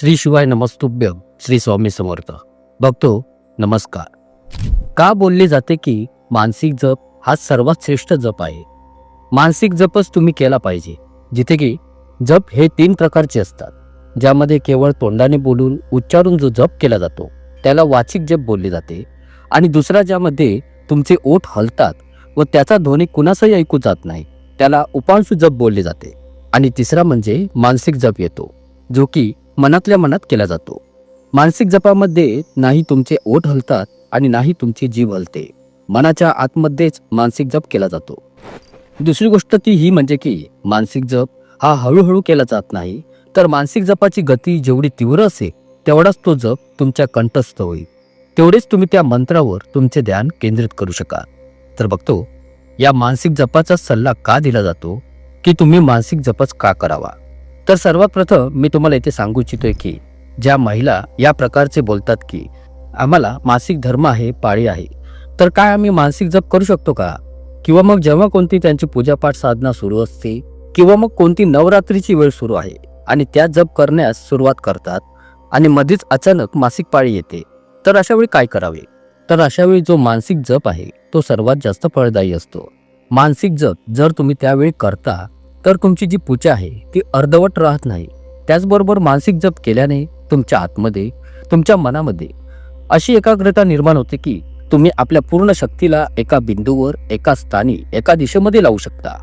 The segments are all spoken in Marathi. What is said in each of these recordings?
श्री शिवाय नमस्तुभ्य श्री स्वामी समर्थ. बघतो नमस्कार. का बोलले जाते की मानसिक जप हा सर्वात श्रेष्ठ जप आहे? मानसिक जपच तुम्ही केला पाहिजे जिथे की जप हे तीन प्रकारचे असतात ज्यामध्ये केवळ तोंडाने बोलून उच्चारून जो जप केला जातो त्याला वाचिक जप बोलले जाते आणि दुसरा ज्यामध्ये तुमचे ओठ हलतात व त्याचा ध्वनी कुणासही ऐकू जात नाही त्याला उपांशु जप बोलले जाते. आणि तिसरा म्हणजे मानसिक जप येतो जो की मनातल्या मनात केला जातो. मानसिक जपामध्ये नाही तुमचे ओठ हलतात आणि नाही तुमची जीव हलते. मनाच्या आतमध्येच मानसिक जप केला जातो. दुसरी गोष्ट ती ही म्हणजे की मानसिक जप हा हळूहळू केला जात नाही तर मानसिक जपाची गती जेवढी तीव्र असेल तेवढाच तो जप तुमच्या कंठस्थ होईल. तेवढेच तुम्ही त्या मंत्रावर तुमचे ध्यान केंद्रित करू शकाल. तर बघतो या मानसिक जपाचा सल्ला का दिला जातो की तुम्ही मानसिक जपच का करावा? तर सर्वात प्रथम मी तुम्हाला इथे सांगू इच्छितोय की ज्या महिला या प्रकारचे बोलतात की आम्हाला मासिक धर्म आहे पाळी आहे तर काय आम्ही मानसिक जप करू शकतो का? किंवा मग जेव्हा कोणती त्यांची पूजापाठ साधना सुरू असते किंवा मग कोणती नवरात्रीची वेळ सुरू आहे आणि त्या जप करण्यास सुरुवात करतात आणि मध्येच अचानक मासिक पाळी येते तर अशा वेळी काय करावे? तर अशा वेळी जो मानसिक जप आहे तो सर्वात जास्त फळदायी असतो. मानसिक जप जर तुम्ही त्यावेळी करता तर तुमची जी पूजा आहे ती अर्धवट राहत नाही. त्याचबरोबर मानसिक जप केल्याने तुमच्या आतमध्ये तुमच्या मनामध्ये अशी एकाग्रता निर्माण होते की तुम्ही आपल्या पूर्ण शक्तीला एका बिंदूवर एका स्थानी एका दिशेमध्ये लावू शकता.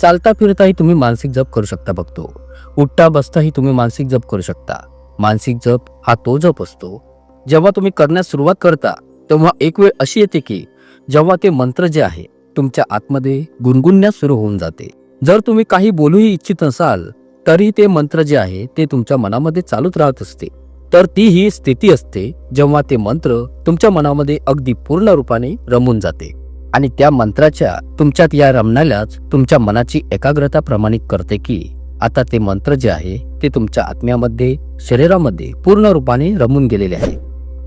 चालता फिरताही तुम्ही मानसिक जप करू शकता बघतो उठता बसताही तुम्ही मानसिक जप करू शकता. मानसिक जप हा तो जप असतो. जेव्हा तुम्ही करण्यास सुरुवात करता तेव्हा एक वेळ अशी येते की जेव्हा ते मंत्र जे आहे तुमच्या आतमध्ये गुणगुणण्यास सुरू होऊन जाते. जर तुम्ही काही बोलूही इच्छित नसाल तरी ते मंत्र जे आहे ते तुमच्या मनामध्ये चालूच राहत असते. तर ती ही स्थिती असते जेव्हा ते मंत्र तुमच्या मनामध्ये अगदी पूर्ण रूपाने रमून जाते. आणि त्या मंत्राच्या तुमच्यात या रमणाल्याच तुमच्या मनाची एकाग्रता प्रमाणित करते की आता ते मंत्र जे आहे ते तुमच्या आत्म्यामध्ये शरीरामध्ये पूर्ण रूपाने रमून गेलेले आहे.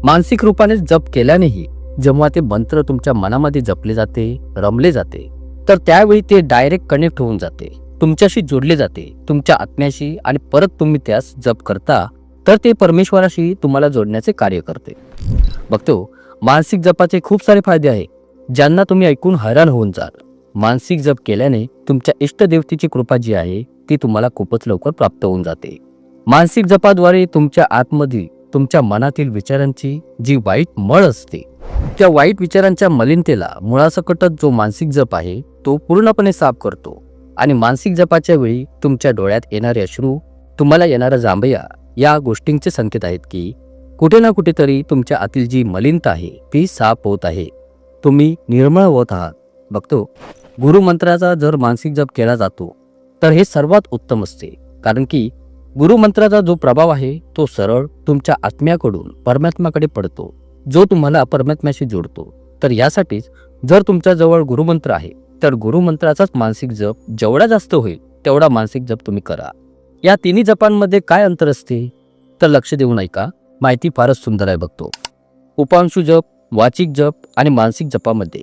मानसिक रूपाने जप केल्यानेही जेव्हा ते मंत्र तुमच्या मनामध्ये जपले जाते रमले जाते तर त्यावेळी ते डायरेक्ट कनेक्ट होऊन जाते. तुमच्याशी जोडले जाते. तुमच्या आत्म्याशी आणि परत तुम्ही त्यास जप करता तर ते परमेश्वराशी तुम्हाला जोडण्याचे कार्य करते. बघतो मानसिक जपाचे खूप सारे फायदे आहे ज्यांना तुम्ही ऐकून हैराण होऊन जाल. मानसिक जप केल्याने तुमच्या इष्टदेवतेची कृपा जी आहे ती तुम्हाला खूपच लवकर प्राप्त होऊन जाते. मानसिक जपाद्वारे तुमच्या आतमधील तुमच्या मनातील विचारांची जी वाईट मळ असते त्या वाईट विचारांच्या मलिनतेला मुळासकटच जो मानसिक जप आहे तो पूर्णपणे साफ करतो आणि मानसिक जपाच्या वेळी तुमच्या डोळ्यात येणारे अश्रू तुम्हाला येणारा जांभया या गोष्टींचे संकेत आहेत की कुठे ना कुठेतरी तुमच्या आतील जी मलिनता आहे ती साफ होत आहे. तुम्ही निर्मळ होत आहात. बघतो गुरुमंत्राचा जर मानसिक जप केला जातो तर हे सर्वात उत्तम असते. कारण की गुरुमंत्राचा जो प्रभाव आहे तो सरळ तुमच्या आत्म्याकडून परमात्म्याकडे पडतो. जो तुम्हाला परमात्म्याशी जोडतो. तर यासाठीच जर तुमच्याजवळ गुरुमंत्र आहे तर गुरुमंत्राचाच मानसिक जप जेवढा जास्त होईल तेवढा मानसिक जप तुम्ही करा. या तिन्ही जपांमध्ये काय अंतर असते? तर लक्ष देऊन ऐका. माहिती फारच सुंदर आहे बघतो. उपांशू जप वाचिक जप आणि मानसिक जपामध्ये.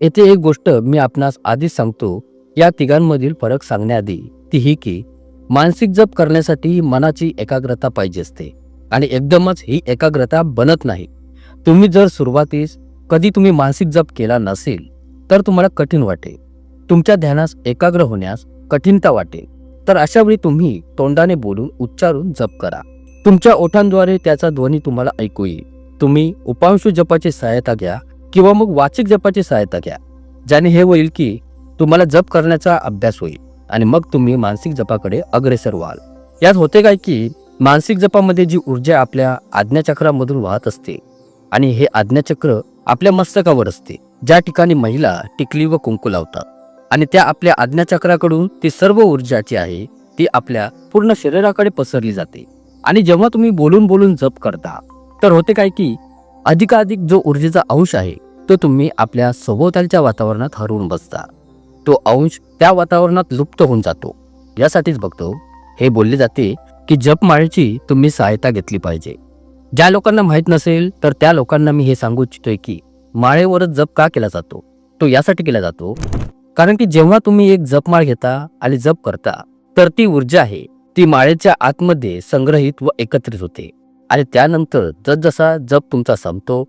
येथे एक गोष्ट मी आपणास आधीच सांगतो. या तिघांमधील फरक सांगण्याआधी ती ही की मानसिक जप करण्यासाठी मनाची एकाग्रता पाहिजे असते. आणि एकदमच ही एकाग्रता बनत नाही. तुम्ही जर सुरुवातीस कधी तुम्ही मानसिक जप केला नसेल तर तुम्हाला कठीण वाटेल. तुमच्या ध्यानास एकाग्र होण्यास कठीणता वाटेल. तर अशा वेळी तुम्ही तोंडाने बोलून उच्चारून जप करा. तुमच्या ओठांद्वारे त्याचा ध्वनी तुम्हाला ऐकू येईल. तुम्ही उपांशु जपाची सहायता घ्या किंवा मग वाचिक जपाची सहायता घ्या. ज्याने हे होईल की तुम्हाला जप करण्याचा अभ्यास होईल आणि मग तुम्ही मानसिक जपाकडे अग्रेसर व्हाल. यात होते काय की मानसिक जपामध्ये जी ऊर्जा आपल्या आज्ञाचक्रामधून वाहत असते आणि हे आज्ञाचक्र आपल्या मस्तकावर असते. ज्या ठिकाणी महिला टिकली व कुंकू लावतात आणि त्या आपल्या आज्ञाचक्राकडून ती सर्व ऊर्जा जी आहे ती आपल्या पूर्ण शरीराकडे पसरली जाते. आणि जेव्हा तुम्ही बोलून बोलून जप करता तर होते काय की अधिकाधिक जो ऊर्जेचा अंश आहे तो तुम्ही आपल्या सभोवतालच्या वातावरणात हरवून बसता. तो अंश त्या वातावरणात लुप्त होऊन जातो. यासाठीच बघतो हे बोलले जाते की जपमाळेची तुम्ही सहायता घेतली पाहिजे. ज्या लोकांना माहीत नसेल तर त्या लोकांना मी हे सांगू इच्छितोय की माळेवरच जप का केला जातो? तो यासाठी केला जातो. कारण की जेव्हा तुम्ही एक जपमाळ घेता आणि जप करता तर ती ऊर्जा आहे. ती माळेच्या आतमध्ये संग्रहित व एकत्रित होते. आणि त्यानंतर जसजसा जप तुमचा संपतो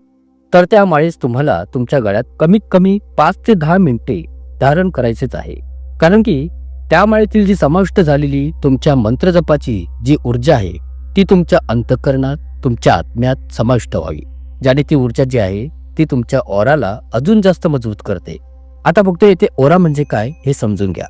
तर त्या माळेस तुम्हाला तुमच्या गळ्यात कमीत कमी पाच ते दहा मिनिटे धारण करायचेच आहे. कारण की त्या माळेतील जी समाविष्ट झालेली तुमच्या मंत्रजपाची जी ऊर्जा आहे ती तुमच्या अंतकरणात तुमच्या आत्म्यात समाविष्ट व्हावी. ज्याने ती ऊर्जा जी आहे ती तुमच्या ओराला अजून जास्त मजबूत करते. आता फक्त येथे ओरा म्हणजे काय हे समजून घ्या.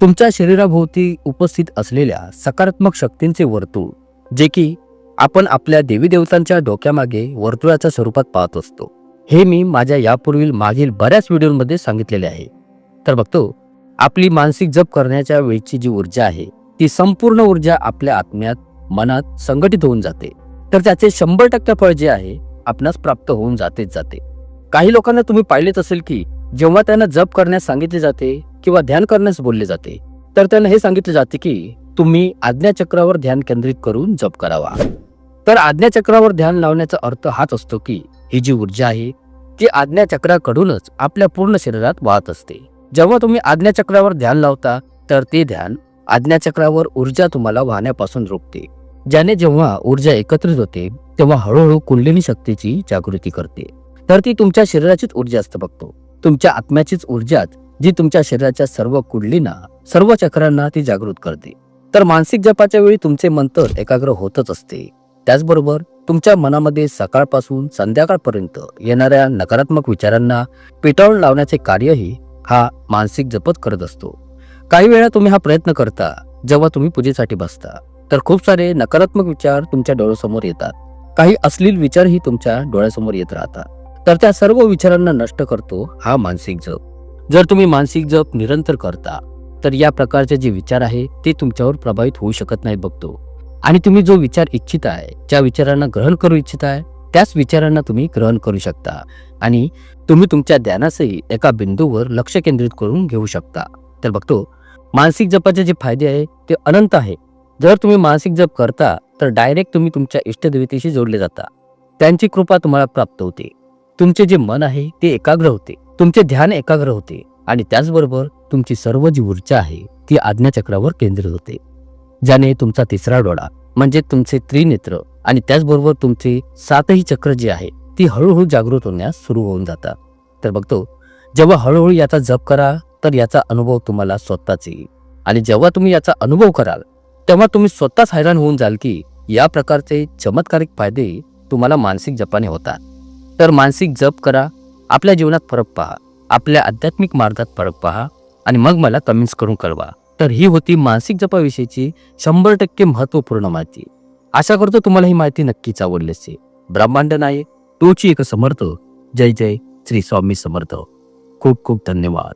तुमच्या शरीराभोवती उपस्थित असलेल्या सकारात्मक शक्तींचे वर्तुळ जे की आपण आपल्या देवी देवतांच्या डोक्यामागे वर्तुळाच्या स्वरूपात पाहत असतो. हे मी माझ्या यापूर्वील मागील बऱ्याच व्हिडिओमध्ये सांगितलेले आहे. तर बघतो आपली मानसिक जप करण्याच्या वेळची जी ऊर्जा आहे ती संपूर्ण ऊर्जा आपल्या आत्म्यात मनात संघटित होऊन जाते. तर त्याचे शंभर टक्के फळ जे आहे आपणास प्राप्त होऊन जातेच जाते. काही लोकांना तुम्ही पाहिलेच असेल की जेव्हा त्यांना जप करण्यास सांगितले जाते किंवा ध्यान करण्यास बोलले जाते तर त्यांना हे सांगितले जाते की तुम्ही आज्ञाचक्रावर ध्यान केंद्रित करून जप करावा. तर आज्ञाचक्रावर ध्यान लावण्याचा अर्थ हाच असतो की ही जी ऊर्जा आहे ती आज्ञाचक्राकडूनच आपल्या पूर्ण शरीरात वाहत असते. जेव्हा तुम्ही आज्ञाचक्रावर ध्यान लावता तर ते ध्यान आज्ञाचक्रावर ऊर्जा तुम्हाला वाहण्यापासून रोखते. ज्याने जेव्हा ऊर्जा एकत्रित होते तेव्हा हळूहळू कुंडलिनी शक्तीची जागृती करते. तर ती तुमच्या शरीराचीच ऊर्जा असतं बघतो. तुमच्या आत्म्याचीच ऊर्जा जी तुमच्या शरीराच्या सर्व कुंडलींना सर्व चक्रांना ती जागृत करते. तर मानसिक जपाच्या वेळी तुमचे मंतर एकाग्र होतच असते. त्याचबरोबर तुमच्या मनामध्ये सकाळपासून संध्याकाळपर्यंत येणाऱ्या नकारात्मक विचारांना पिटाळून लावण्याचे कार्यही हा मानसिक जपच करत असतो. काही वेळा तुम्ही हा प्रयत्न करता जेव्हा तुम्ही पूजेसाठी बसता. तर खूप सारे नकारात्मक विचार तुमच्या डोळ्यासमोर येतात. काही अश्लील विचारही तुमच्या डोळ्यासमोर येत राहतात. तर त्या सर्व विचारांना नष्ट करतो हा मानसिक जप. जर तुम्ही मानसिक जप निरंतर करता तर या प्रकारचे जे विचार आहे ते तुमच्यावर प्रभावित होऊ शकत नाहीत बघतो. आणि तुम्ही जो विचार इच्छित आहे ज्या विचारांना ग्रहण करू इच्छित आहे त्याच विचारांना तुम्ही ग्रहण करू शकता. आणि तुम्ही तुमच्या ध्यानासही एका बिंदूवर लक्ष केंद्रित करून घेऊ शकता. तर बघतो मानसिक जपाचे जे फायदे आहे ते अनंत आहे. जर तुम्ही मानसिक जप करता तर डायरेक्ट तुम्ही तुमच्या इष्टदेवतेशी जोडले जाता. त्यांची कृपा तुम्हाला प्राप्त होते. तुमचे जे मन आहे ते एकाग्र होते. तुमचे ध्यान एकाग्र होते. आणि त्याचबरोबर तुमची सर्व जी ऊर्जा आहे ती आज्ञाचक्रावर केंद्रित होते. ज्याने तुमचा तिसरा डोळा म्हणजे तुमचे त्रिनेत्र आणि त्याचबरोबर तुमचे सातही चक्र जे आहे ती हळूहळू जागृत होण्यास सुरू होऊन जातात. तर बघतो जेव्हा हळूहळू याचा जप करा तर याचा अनुभव तुम्हाला स्वतःच. येईल आणि जेव्हा तुम्ही याचा अनुभव कराल तेव्हा तुम्ही स्वतःच हैराण होऊन जाल की या प्रकारचे चमत्कारिक फायदे तुम्हाला मानसिक जपाने होतात. तर मानसिक जप करा आपल्या जीवनात फरक पहा आपल्या आध्यात्मिक मार्गात फरक पहा आणि मग मला कमेंट्स करून कळवा. तर ही होती मानसिक जपाविषयीची शंभर टक्के महत्त्वपूर्ण माहिती. आशा करतो तुम्हाला ही माहिती नक्कीच आवडली असेल. ब्रह्मांड नाही तोची एक समर्थ. जय जय श्री स्वामी समर्थ. खूप खूप धन्यवाद.